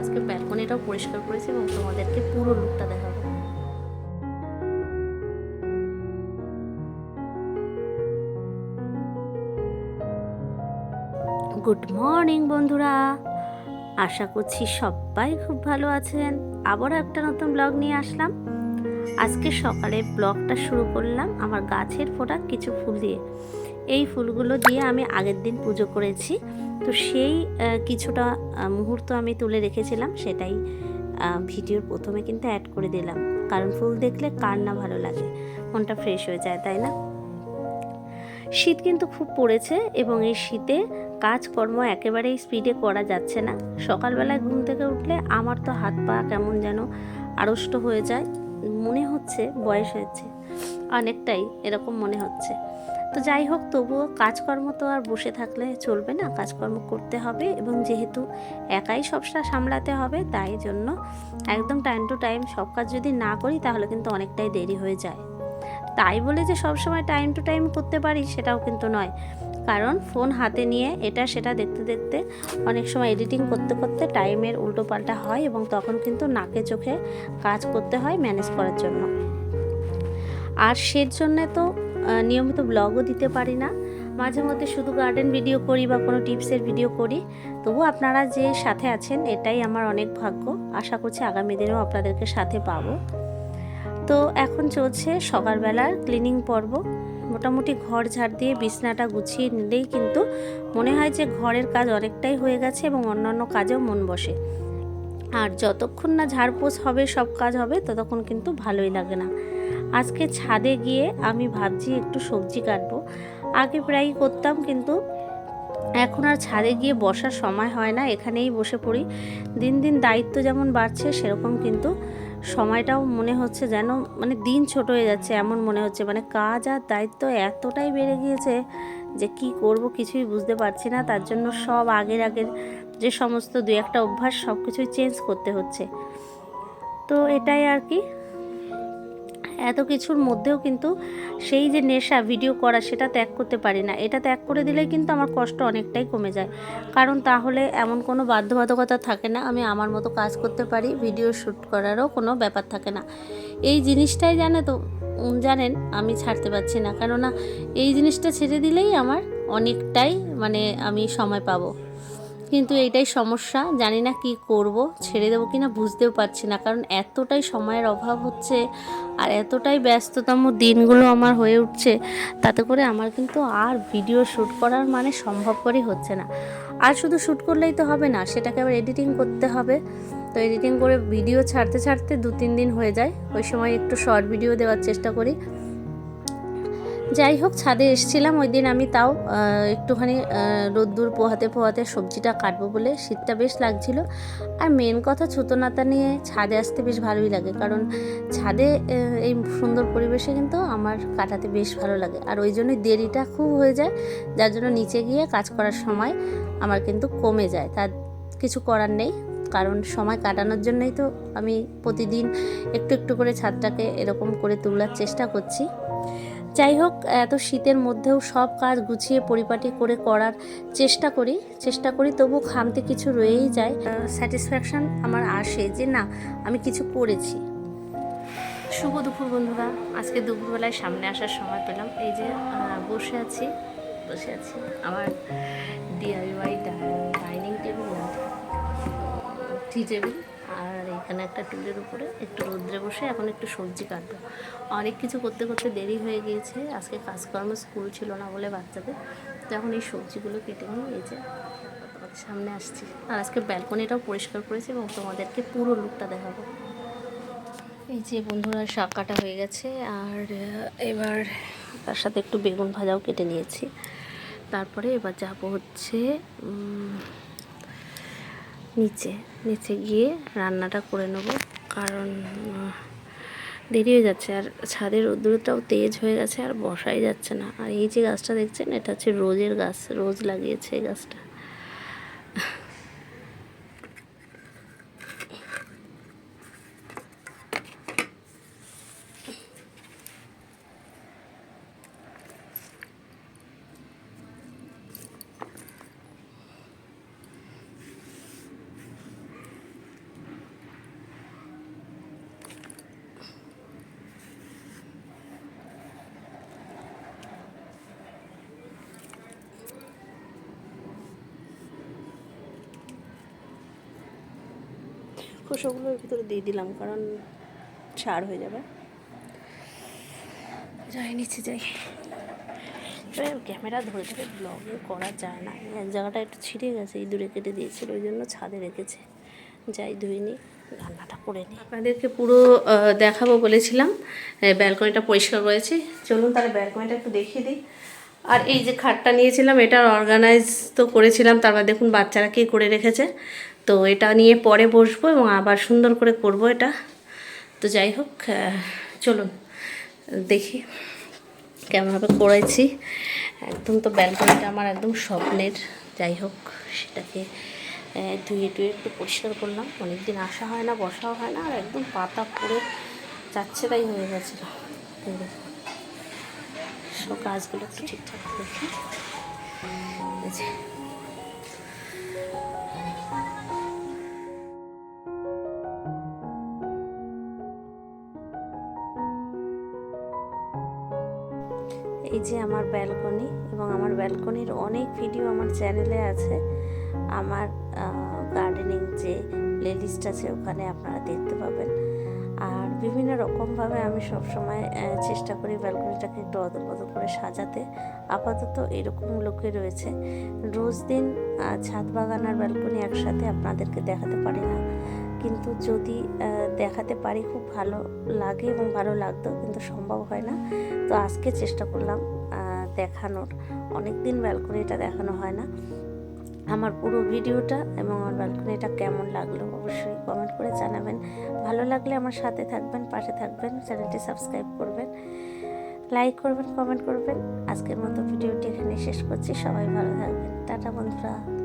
আজকে ব্যালকনিটাও পরিষ্কার করেছি এবং তোমাদেরকে পুরো লুকটা দেখাবো। গুড মর্নিং বন্ধুরা। আশা করছি সবাই খুব ভালো আছেন। আবারও একটা নতুন ব্লগ নিয়ে আসলাম। আজকে সকালে ব্লগটা শুরু করলাম আমার গাছের ফোটা কিছু ফুল দিয়ে। এই ফুলগুলো দিয়ে আমি আগের দিন পুজো করেছি। তো সেই কিছুটা মুহূর্ত আমি তুলে রেখেছিলাম, সেটাই ভিডিওর প্রথমে কিন্তু অ্যাড করে দিলাম। কারণ ফুল দেখলে কার না ভালো লাগে? মনটা ফ্রেশ হয়ে যায়, তাই না? শীত কিন্তু খুব পড়েছে এবং এই শীতে কাজকর্ম একেবারেই স্পিডে করা যাচ্ছে না। সকালবেলায় ঘুম থেকে উঠলে আমার তো হাত পা কেমন যেন আড়ষ্ট হয়ে যায়। মনে হচ্ছে, বয়স হয়েছে, অনেকটাই এরকম মনে হচ্ছে। তো যাই হোক, তবুও কাজকর্ম তো আর বসে থাকলে চলবে না। কাজকর্ম করতে হবে এবং যেহেতু একাই সবটা সামলাতে হবে, তাই জন্য একদম টাইম টু টাইম সব কাজ যদি না করি, তাহলে কিন্তু অনেকটাই দেরি হয়ে যায়। তাই বলে যে সবসময় টাইম টু টাইম করতে পারি, সেটাও কিন্তু নয়। কারণ ফোন হাতে নিয়ে এটা সেটা দেখতে দেখতে অনেক সময় এডিটিং করতে করতে টাইমের উল্টো পাল্টা হয় এবং তখন কিন্তু নাকে চোখে কাজ করতে হয় ম্যানেজ করার জন্য। আর সের জন্যে তো নিয়মিত ব্লগও দিতে পারি না। মাঝে মধ্যে শুধু গার্ডেন ভিডিও করি বা কোনো টিপসের ভিডিও করি। তবু আপনারা যে সাথে আছেন, এটাই আমার অনেক ভাগ্য। আশা করছি আগামী দিনেও আপনাদেরকে সাথে পাবো। তো এখন চলছে সকালবেলার ক্লিনিং পর্ব। মোটামুটি ঘর ঝাড় দিয়ে বিছনাটা গুছিয়ে নিলেই কিন্তু মনে হয় যে ঘরের কাজ অনেকটাই হয়ে গেছে এবং অন্যান্য কাজেও মন বসে। আর যতক্ষণ না ঝাড়পোছ হবে, সব কাজ হবে, ততক্ষণ কিন্তু ভালোই লাগে না। আজকে ছাদে গিয়ে আমি ভাবছি একটু সবজি কাটবো। আগে প্রায়ই করতাম, কিন্তু এখন আর ছাদে গিয়ে বসার সময় হয় না, এখানেই বসে পড়ি। দিন দিন দায়িত্ব যেমন বাড়ছে, সেরকম কিন্তু সময়টাও মনে হচ্ছে যেন মানে দিন ছোট হয়ে যাচ্ছে, এমন মনে হচ্ছে। মানে কাজ আর দায়িত্ব এতটাই বেড়ে গিয়েছে যে কি করব কিছুই বুঝতে পারছি না। তার জন্য সব আগের আগের যে সমস্ত দু একটা অভ্যাস সব কিছুই চেঞ্জ করতে হচ্ছে। তো এটাই আর কি। এত কিছুর মধ্যেও কিন্তু সেই যে নেশা ভিডিও করা সেটা ত্যাগ করতে পারি না। এটা ত্যাগ করে দিলে কিন্তু আমার কষ্ট অনেকটাই কমে যায়। কারণ তাহলে এমন কোনো বাধ্যবাধকতা থাকে না, আমি আমার মতো কাজ করতে পারি ভিডিও শ্যুট করারও কোনো ব্যাপার থাকে না। এই জিনিসটাই জানে তো জানেন, আমি ছাড়তে পারছি না। কেননা এই জিনিসটা ছেড়ে দিলেই আমার অনেকটাই মানে আমি সময় পাবো। কিন্তু এইটাই সমস্যা। জানি না কি করব, ছেড়ে দেবো কিনা বুঝতেও পারছি না। কারণ এতটাই সময়ের অভাব হচ্ছে আর এতটাই ব্যস্ততম দিনগুলো আমার হয়ে উঠছে, তাতে করে আমার কিন্তু আর ভিডিও শ্যুট করার মানে সম্ভবপরই হচ্ছে না। আর শুধু শ্যুট করলেই তো হবে না, সেটাকে আবার এডিটিং করতে হবে। তো এডিটিং করে ভিডিও ছাড়তে ছাড়তে দু তিন দিন হয়ে যায়। ওই সময় একটু শর্ট ভিডিও দেওয়ার চেষ্টা করি। যাই হোক, ছাদে এসেছিলাম। ওই দিন আমি তাও একটুখানি রোদ্দুর পোহাতে পোহাতে সবজিটা কাটবো বলে শীতটা বেশ লাগছিল। আর মেন কথা ছোটো নাতা নিয়ে ছাদে আসতে বেশ ভালোই লাগে। কারণ ছাদে এই সুন্দর পরিবেশে কিন্তু আমার কাটাতে বেশ ভালো লাগে। আর ওই জন্যই দেরিটা খুব হয়ে যায়। যার জন্য নিচে গিয়ে কাজ করার সময় আমার কিন্তু কমে যায়। তার কিছু করার নেই। কারণ সময় কাটানোর জন্যই তো আমি প্রতিদিন একটু একটু করে ছাদটাকে এরকম করে তোলার চেষ্টা করছি। যাই হোক, এত শীতের মধ্যেও সব কাজ গুছিয়ে পরিপাটি করে করার চেষ্টা করি চেষ্টা করি, তবু খামতে কিছু রয়েই যায়। স্যাটিসফ্যাকশান আমার আসে যে না, আমি কিছু করেছি। শুভ দুপুর বন্ধুরা। আজকে দুপুরবেলায় সামনে আসার সময় পেলাম। এই যে বসে আছি বসে আছি। আমার ডিআইওয়াই ডাইনিং টেবিল টি টেবিল এখানে একটা টুলের উপরে একটু রোদ্রে বসে এখন একটু সবজি কাটবো। অনেক কিছু করতে করতে দেরি হয়ে গিয়েছে। আজকে কাজকর্ম স্কুল ছিল না বলে বাচ্চাদের। তো এখন এই সবজিগুলো কেটে নিয়ে এই যে সামনে আসছি। আর আজকে ব্যালকনিটাও পরিষ্কার করেছি এবং তোমাদেরকে পুরো লুকটা দেখাবো। এই যে বন্ধুরা, শাক কাটা হয়ে গেছে। আর এবার তার সাথে একটু বেগুন ভাজাও কেটে নিয়েছি। তারপরে এবার যাব হচ্ছে নিচে নিচে গিয়ে রান্নাটা করে নেব। কারণ দেরি হয়ে যাচ্ছে। আর ছাদের রোদ্রটাও তেজ হয়ে গেছে আর বসাই যাচ্ছে না। আর এই যে গাছটা দেখছেন, এটা হচ্ছে রোজের গাছ, রোজ লাগিয়েছে এই গাছটা। খোসাগুলোর ভিতরে দিয়ে দিলাম, কারণ ছাড় হয়ে যাবে। যাই, নিচে যাই। ক্যামেরা ধরে ধরে ব্লগে করা যায় না। এক জায়গাটা একটু ছিঁড়ে গেছে, ইঁদুরে কেটে দিয়েছিল, ওই জন্য ছাদে রেখেছে। যাই, ধুয়ে নিই, রান্নাটা করে নিই। আপনাদেরকে পুরো দেখাবো বলেছিলাম। ব্যালকনিটা পরিষ্কার করেছি চলুন তাহলে ব্যালকনিটা একটু দেখিয়ে দিই। আর এই যে খাটটা নিয়েছিলাম, এটা অর্গানাইজ তো করেছিলাম, তারপর দেখুন বাচ্চারা কী করে রেখেছে। তো এটা নিয়ে পরে বসবো এবং আবার সুন্দর করে করব এটা। তো যাই হোক চলুন, দেখি কেমনভাবে করেছি। একদম তো ব্যালকনিটা আমার একদম স্বপ্নের। যাই হোক, সেটাকে ধুয়ে টুয়ে একটু পরিষ্কার করলাম। অনেক দিন আসা হয় না, বসাও হয় না, আর একদম পাতা পড়ে যাচ্ছে তাই হয়ে গেছিল। সব গাছগুলো তো ঠিকঠাক দেখি এই যে আমার ব্যালকনি এবং আমার ব্যালকনির অনেক ভিডিও আমার চ্যানেলে আছে। আমার গার্ডেনিং যে প্লেলিস্ট আছে ওখানে আপনারা দেখতে পাবেন। আর বিভিন্ন রকমভাবে আমি সবসময় চেষ্টা করি ব্যালকনিটাকে একটু অদল করে সাজাতে। আপাতত এরকম লোকে রয়েছে। রোজ দিন ছাদ বাগান আর ব্যালকনি একসাথে আপনাদেরকে দেখাতে পারি না। কিন্তু যদি দেখাতে পারি খুব ভালো লাগে এবং ভালো লাগতো কিন্তু সম্ভব হয় না। তো আজকে চেষ্টা করলাম দেখানোর। অনেক দিন ব্যালকনিটা দেখানো হয় না। আমার পুরো ভিডিওটা এবং আমার ব্যালকনিটা কেমন লাগল অবশ্যই কমেন্ট করে জানাবেন। ভালো লাগলে আমার সাথে থাকবেন, পাশে থাকবেন, চ্যানেলটি সাবস্ক্রাইব করবেন লাইক করবেন কমেন্ট করবেন। আজকের মতো ভিডিওটি এখানে শেষ করছি। সবাই ভালো থাকবেন। টাটা বন্ধুরা।